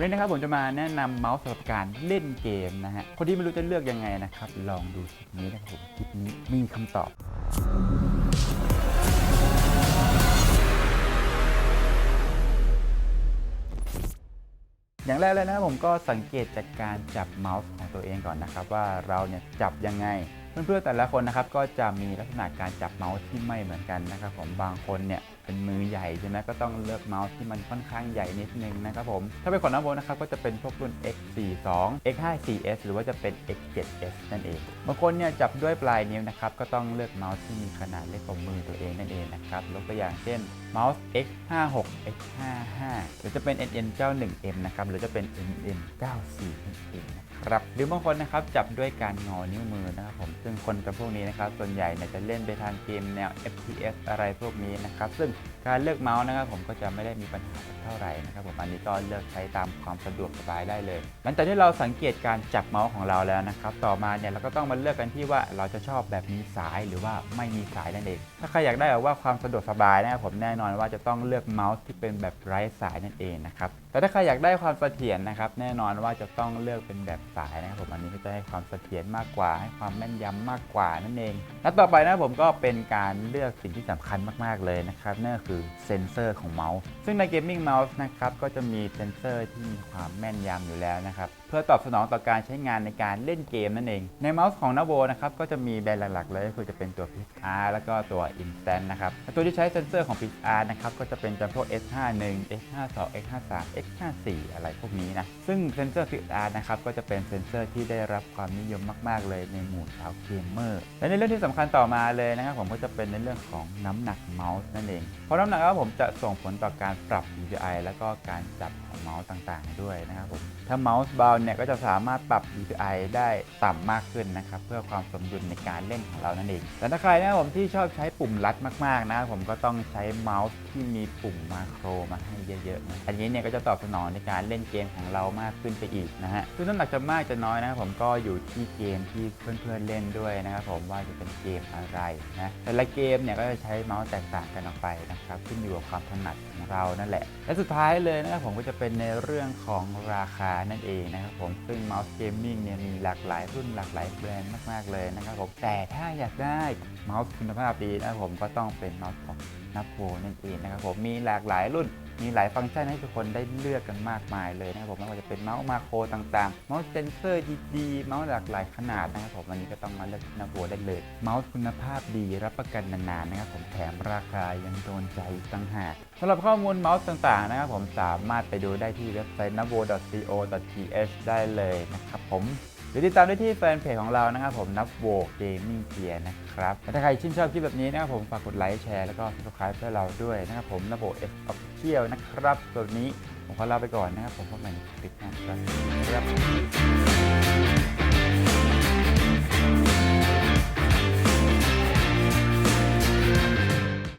วันนี้นะครับผมจะมาแนะนำเมาส์สำหรับการเล่นเกมนะฮะคนที่ไม่รู้จะเลือกยังไงนะครับ ลองดูคลิปนี้นะครับผมคลิปนี้มีคำตอบอย่างแรกเลยนะครับผมก็สังเกตจากการจับเมาส์ของตัวเองก่อนนะครับ ว่าเราเนี่ยจับยังไง เพื่อนๆแต่ละคนนะครับก็จะมีลักษณะการจับเมาส์ที่ไม่เหมือนกันนะครับผมบางคนเนี่ยเป็นมือใหญ่ใช่ไหมก็ต้องเลือกเมาส์ที่มันค่อนข้างใหญ่นิดนึงนะครับผมถ้าเป็นของน้ำโบนะครับก็จะเป็นพวกรุ่น X42 X54s หรือว่าจะเป็น X7s นั่นเองบางคนเนี่ยจับด้วยปลายนิ้วนะครับก็ต้องเลือกเมาส์ที่มีขนาดเล็กกว่ามือตัวเองนั่นเองนะครับยกตัวอย่างเช่นเมาส์ X56 X55 หรือจะเป็น NN91M นะครับหรือจะเป็น NN94 นั่นเองนะครับครับหรือบางคนนะครับจับด้วยการงอนิ้วมือนะครับผมซึ่งคนจำพวกนี้นะครับส่วนใหญ่เนี่ยจะเล่นไปทางเกมแนว FPS อะไรพวกนี้นะครับซึ่งการเลือกเมาส์นะครับผมก็จะไม่ได้มีปัญหาเท่าไหร่นะครับผมอันนี้ก็เลือกใช้ตามความสะดวกสบายได้เลย หลังจากที่เราสังเกตการจับเมาส์ของเราแล้วนะครับต่อมาเนี่ยเราก็ต้องมาเลือกกันที่ว่าเราจะชอบแบบมีสายหรือว่าไม่มีสายนั่นเองถ้าใครอยากได้แบบว่าความสะดวกสบายนะครับผมแน่นอนว่าจะต้องเลือกเมาส์ที่เป็นแบบไร้สายนั่นเองนะครับแต่ถ้าใครอยากได้ความเสถียรนะครับแน่นอนว่าจะต้องเลือกเป็นแบบสายนะครับผมอันนี้ก็จะให้ความเสถียรมากกว่าให้ความแม่นยำมากกว่านั่นเอง และต่อไปนะครับผมก็เป็นการเลือกสิ่งที่สำคัญมาก ๆ เลยนะครับ นั่นก็คือเซนเซอร์ของเมาส์ซึ่งในเกมมิ่งเมาส์นะครับก็จะมีเซนเซอร์ที่มีความแม่นยำอยู่แล้วนะครับ เพื่อตอบสนองต่อการใช้งานในการเล่นเกมนั่นเอง ในเมาส์ของนาโวนะครับก็จะมีแบรนด์หลัก ๆ เลยก็คือจะเป็นตัว PixR แล้วก็ตัว Instant นะครับตัวที่ใช้เซนเซอร์ของ PixR นะครับก็จะเป็นจำพวก S51 S52 X53 X54 อะไรพวกนี้นะซึ่งเซนเซอร์ PixR นะครับก็จะเป็นเซนเซอร์ที่ได้รับความนิยมมาก ๆ เลยในหมู่ชาวเกมเมอร์และในเรื่องที่สำคัญต่อมาเลยนะครับผมก็จะเป็นในเรื่องของน้ำหนักเมาส์นั่นเอง เพราะน้ำหนักครับผมจะส่งผลต่อการปรับ DPI แล้วก็การจับของเมาส์ต่างๆ ด้วยนะครับผมถ้าเมาส์เบาเนี่ยก็จะสามารถปรับ DPI ได้ต่ำมากขึ้นนะครับเพื่อความสมดุลในการเล่นของเรานั่นเองแต่ถ้าใครนะครับผมที่ชอบใช้ปุ่มลัดมากๆนะผมก็ต้องใช้เมาส์ที่มีปุ่มมาโครมาให้เยอะๆนะอันนี้เนี่ยก็จะตอบสนองในการเล่นเกมของเรามากขึ้นไปอีกนะฮะซึ่งน้ำหนักจะมากจะน้อยนะครับผมก็อยู่ที่เกมที่เพื่อนๆเล่นด้วยนะครับผมว่าจะเป็นเกมอะไรนะแต่ละเกมเนี่ยก็จะใช้เมาส์แตกต่างกันออกไปนะครับขึ้นอยู่กับความถนัดของเรานั่นแหละ และสุดท้ายเลยนะครับผมก็จะเป็นในเรื่องของราคานั่นเองนะครับผมซึ่งเมาส์เกมมิ่งเนี่ยมีหลากหลายรุ่นหลากหลายแบรนด์มากๆเลยนะครับผมแต่ถ้าอยากได้เมาส์คุณภาพดีนะครับผมก็ต้องเป็นเมาส์ของ นับโวนั่นเองนะครับผมมีหลากหลายรุ่นมีหลายฟังก์ชันให้ทุกคนได้เลือกกันมากมายเลยนะครับผมไม่ว่าจะเป็นเมาส์มาโครต่างๆ เมาส์เซนเซอร์ดีๆเมาส์หลากหลายขนาดนะครับผมวันนี้ก็ต้องมาเลือกนับโวได้เลย เมาส์คุณภาพดีรับประกันนานๆนะครับผมแถมราคายังโดนใจต่างหากสำหรับข้อมูลเมาส์ต่างๆนะครับผมสามารถไปดูได้ที่เว็บไซต์ n a v o co.th ได้เลยนะครับผม หรือติดตามได้ที่แฟนเพจของเรานะครับผมนับโวเกมมิ่งเกียร์นะครับและถ้าใครชื่นชอบคลิปแบบนี้นะครับผมฝากกดไลค์แชร์แล้วก็ subscribe เพื่อเราด้วยนะครับผมนับโวเอฟออฟเชียลนะครับตัวนนี้ผมขอลาไปก่อนนะครับผมพบกันในคลิปหน้าครับ